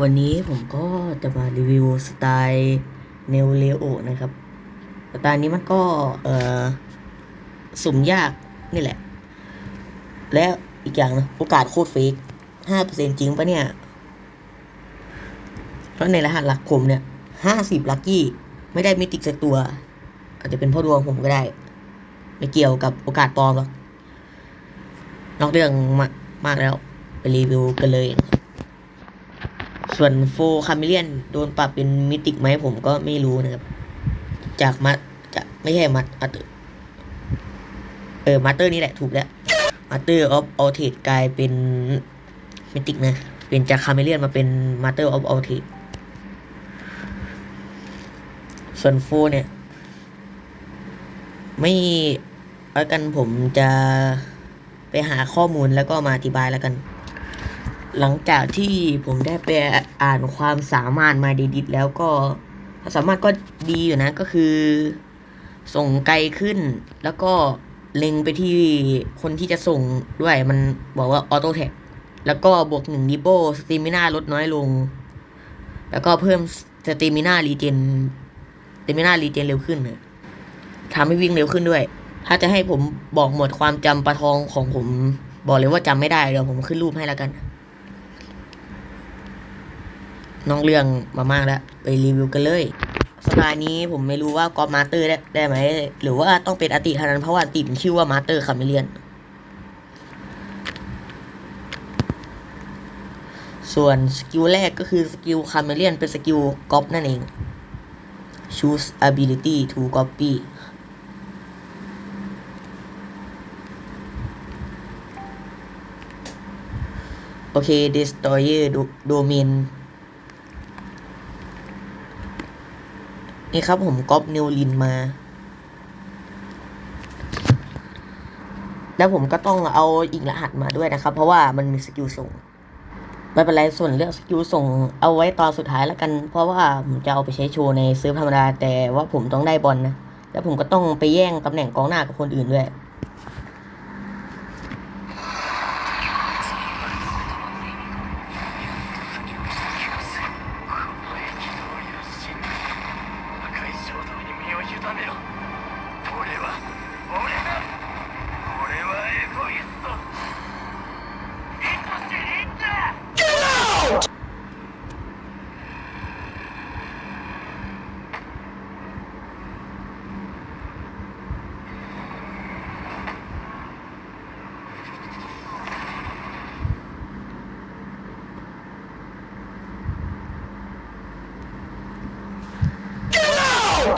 วันนี้ผมก็จะมารีวิวสไตล์เนวเลโอนะครับ สไตล์นี้มันก็เออสุ่มยากนี่แหละ และอีกอย่างนะโอกาสโคตรเฟกห้าเปอร์เซ็นจริงปะเนี่ย เพราะในรหัสหลักผมเนี่ยห้าสิบลัคกี้ไม่ได้มิติกสักตัว อาจจะเป็นพ่อดวงผมก็ได้ ไม่เกี่ยวกับโอกาสปลอมหรอกนอกเรื่องมามากแล้ว ไปรีวิวกันเลย ส่วนโฟคาเมเลียนโดนปรับเป็นมิติกไหมผมก็ไม่รู้นะครับ จากมัดจะไม่ใช่มัดอัตเออมาเตอร์นี่แหละถูกแล้วมาเตอร์ออฟอัลเทดกลายเป็นมิติกนะ เปลี่ยนจากคาเมเลียนมาเป็นมาเตอร์ออฟอัลเทดส่วนโฟเนี่ย ไม่แล้วกันผมจะไปหาข้อมูลแล้วก็มาอธิบายแล้วกัน หลังจากที่ผมได้ไปอ่านความสามารถมาดีๆแล้วก็ความสามารถก็ดีอยู่นะก็คือ ส่งไกลขึ้น แล้วก็เล็งไปที่คนที่จะส่งด้วยมันบอกว่าออโต้แท็กแล้วก็บวกหนึ่งดิโบสต a มิน่าลดน้อยลง แล้วก็เพิ่มสต a มิน่ารีเจนสต a มิน่ารีเจนเร็วขึ้นทำให้วิ่งเร็วขึ้นด้วย ถ้าจะให้ผมบอกหมดความจำปลาทองของผม บอกเลยว่าจำไม่ได้เดี๋ยวผมขึ้นรูปให้แล้วกัน น้องเรื่องมามากแล้ว ไปรีวิวกันเลยสไตล์นี้ผมไม่รู้ว่ากอมาสเตอร์ได้ได้ไหม หรือว่าต้องเป็นอติเท่านั้นเพราะว่าติมชื่อว่ามาสเตอร์คาเมเลียน ส่วนสกิลแรกก็คือสกิลคาเมเลียนเป็นสกิลกอล์ฟนั่นเอง choose ability to copy โอเค destroyer domain นี่ครับผมก๊อปนิวลินมา แล้วผมก็ต้องเอาอีกรหัสมาด้วยนะครับ เพราะว่ามันมีสกิลส่ง ไม่เป็นไรส่วนเรื่องสกิลส่งเอาไว้ตอนสุดท้ายแล้วกัน เพราะว่าผมจะเอาไปใช้โชว์ในซื้อธรรมดา แต่ว่าผมต้องได้บอลนะแล้วผมก็ต้องไปแย่งตำแหน่งกองหน้ากับคนอื่นด้วย 没有。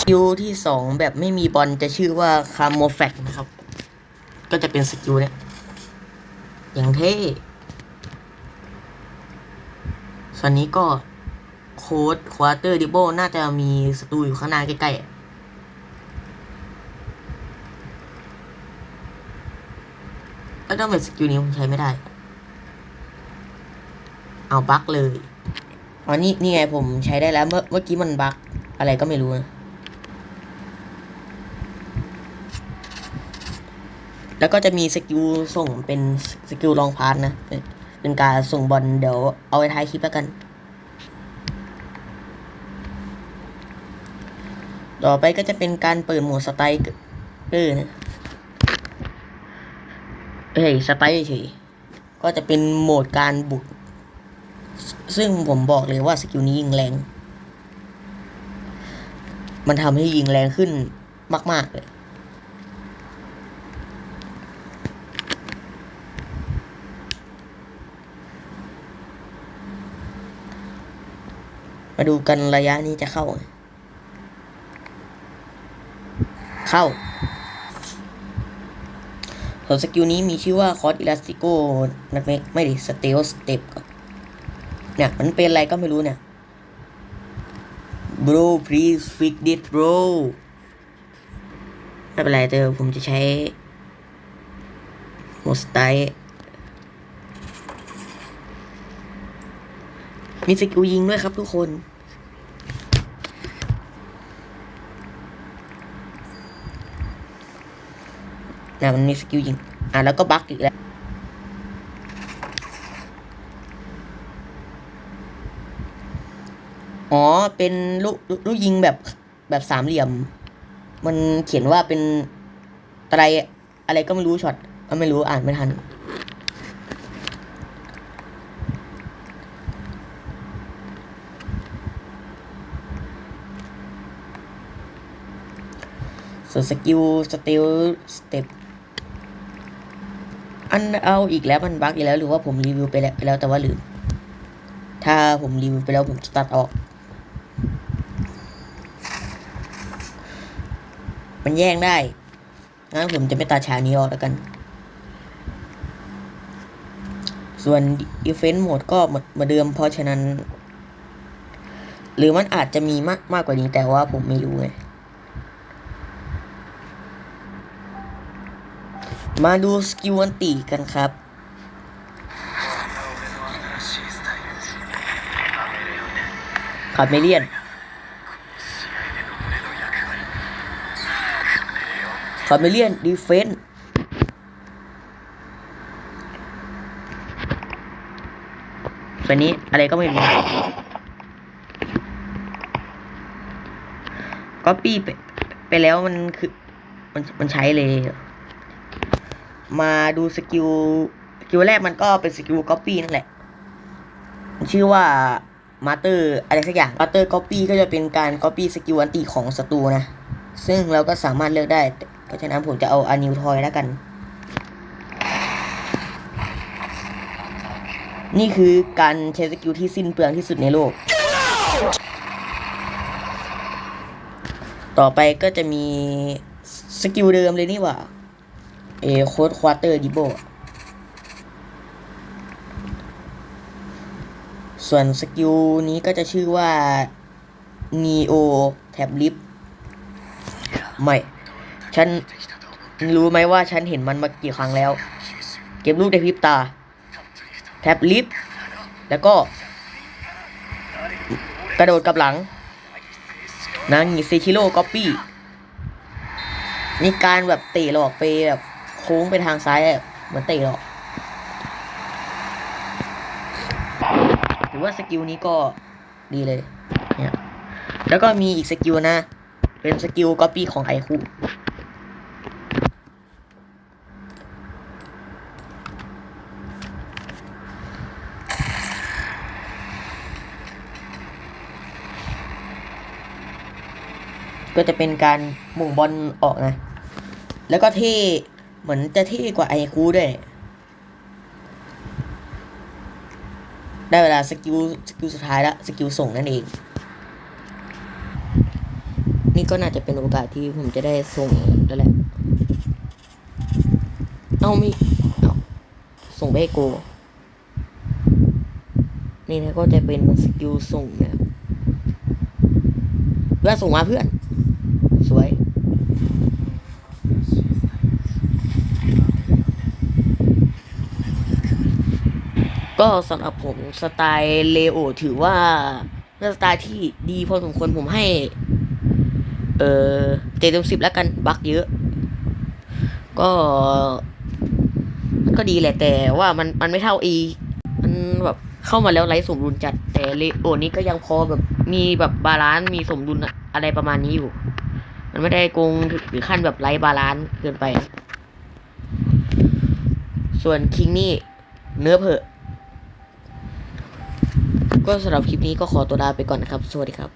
กิลที่สองแบบไม่มีบอลจะชื่อว่าคาโมแฟกนะครับ ก็จะเป็นสกิลเนี่ย อย่างเท่ส่วนนี้ก็โค้ดควอเตอร์ดิโบน่าจะมีศัตรูอยู่ข้างหน้าใกล้ๆแล้วต้องเป็นสกิลนี้ผมใช้ไม่ได้ เอาบั๊กเลยอ๋อนี่นี่ไงผมใช้ได้แล้วเมื่อเมื่อกี้มันบั๊กอะไรก็ไม่รู้นะ แล้วก็จะมีสกิลส่งเป็นสกิลลองพาสนะ เป็นการส่งบอลเดี๋ยวเอาไว้ท้ายคลิปแล้วกัน ต่อไปก็จะเป็นการเปิดหมวดสไตล์เกอนะเอ้ยสไตล์เฉยก็จะเป็นโหมดการบุก ซึ่งผมบอกเลยว่าสกิลนี้ยิงแรง มันทำให้ยิงแรงขึ้นมาก ๆ เลย มาดูกันระยะนี้จะเข้า เข้าส่วนสกิลนี้มีชื่อว่าคอร์ดอิลาสติโกนักไม่ไม่ดิสเตลสเต็ปเนี่ยมันเป็นอะไรก็ไม่รู้เนี่ย bro please fix this bro ไม่เป็นไรเจอผมจะใช้โมสไตล์มีสกิลยิงด้วยครับทุกคน นะมันมีสกิลยิง อะแล้วก็บั๊กอีกแล้ว อ๋อ เป็นลูกลูกยิงแบบแบบสามเหลี่ยม มันเขียนว่าเป็นไตรอะไรก็ไม่รู้ช็อตก็ไม่รู้อ่านไม่ทัน ส่วนสกิลสเตลสเต็ป อันเอาอีกแล้วมันบั๊กอีกแล้วหรือว่าผมรีวิวไปแล้วไปแล้วแต่ว่าลืม ถ้าผมรีวิวไปแล้วผมจะตัดออก มันแย่งได้ งั้นผมจะไม่ตัดฉากนี้ออกแล้วกัน ส่วน Defense Mode ก็เหมือนเหมือนเดิมเพราะฉะนั้น หรือมันอาจจะมีมากมากกว่านี้แต่ว่าผมไม่รู้ไง มาดูสกิลอันตีกันครับ คาเมเลียน คาเมเลียนดีเฟนส์ตัวนี้อะไรก็ไม่มีก็ปี้ไปไปแล้วมันคือมันมันใช้เลย มาดูสกิลสกิลแรกมันก็เป็นสกิลก๊อปปี้นั่นแหละ ชื่อว่ามาเตอร์อะไรสักอย่างมาเตอร์ก๊อปปี้ก็จะเป็นการก๊อปปี้สกิลอันติของศัตรูนะ ซึ่งเราก็สามารถเลือกได้เพราะฉะนั้นผมจะเอาอานิวทอยแล้วกัน นี่คือการใช้สกิลที่สิ้นเปลืองที่สุดในโลก ต่อไปก็จะมีสกิลเดิมเลยนี่หว่า เอโคดควอเตอร์ดิโบส่วนสกิลนี้ก็จะชื่อว่า Neo Tab Lip ไม่ ฉันรู้ไหมว่าฉันเห็นมันมากี่ครั้งแล้ว เก็บลูกในพริบตา แท็บลิฟแล้วก็ กระโดดกลับหลัง นางงีเซชิโร่ก๊อปปี้ นี่การแบบเตะหลอกไปแบบ ค้งไปทางซ้ายเหมือนเตะหลอกถือว่าสกิลนี้ก็ดีเลยเนี่ยแล้วก็มีอีกสกิลนะ เป็นสกิลก๊อปปี้ของไอคูก็จะเป็นการหม่งบอลออกนะ แล้วก็เท่ เหมือนจะเท่กว่าไอคูด้วยได้เวลาสกิลสกิลสุดท้ายละสกิลส่งนั่นเอง นี่ก็น่าจะเป็นโอกาสที่ผมจะได้ส่งแล้วแหละ เอามีเอาส่งไปให้โก นี่นะก็จะเป็นสกิลส่งนะเพื่อส่งมาเพื่อน สวย ก็สำหรับผมสไตล์เลโอถือว่าเป็นสไตล์ที่ดีพอสมควรผมให้ เออเจ็ดเต็มสิบแล้วกันบักเยอะ ก็มันก็ดีแหละแต่ว่ามันมันไม่เท่าอีมันแบบเข้ามาแล้วไร้สมดุลจัด แต่เลโอนี้ก็ยังพอแบบมีแบบบาลานซ์มีสมดุลอะไรประมาณนี้อยู่ มันไม่ได้โกงหรือขั้นแบบไร้บาลานซ์เกินไป ส่วนคิงนี่เนื้อเผอ ก็สำหรับคลิปนี้ก็ขอตัวลาไปก่อนนะครับ สวัสดีครับ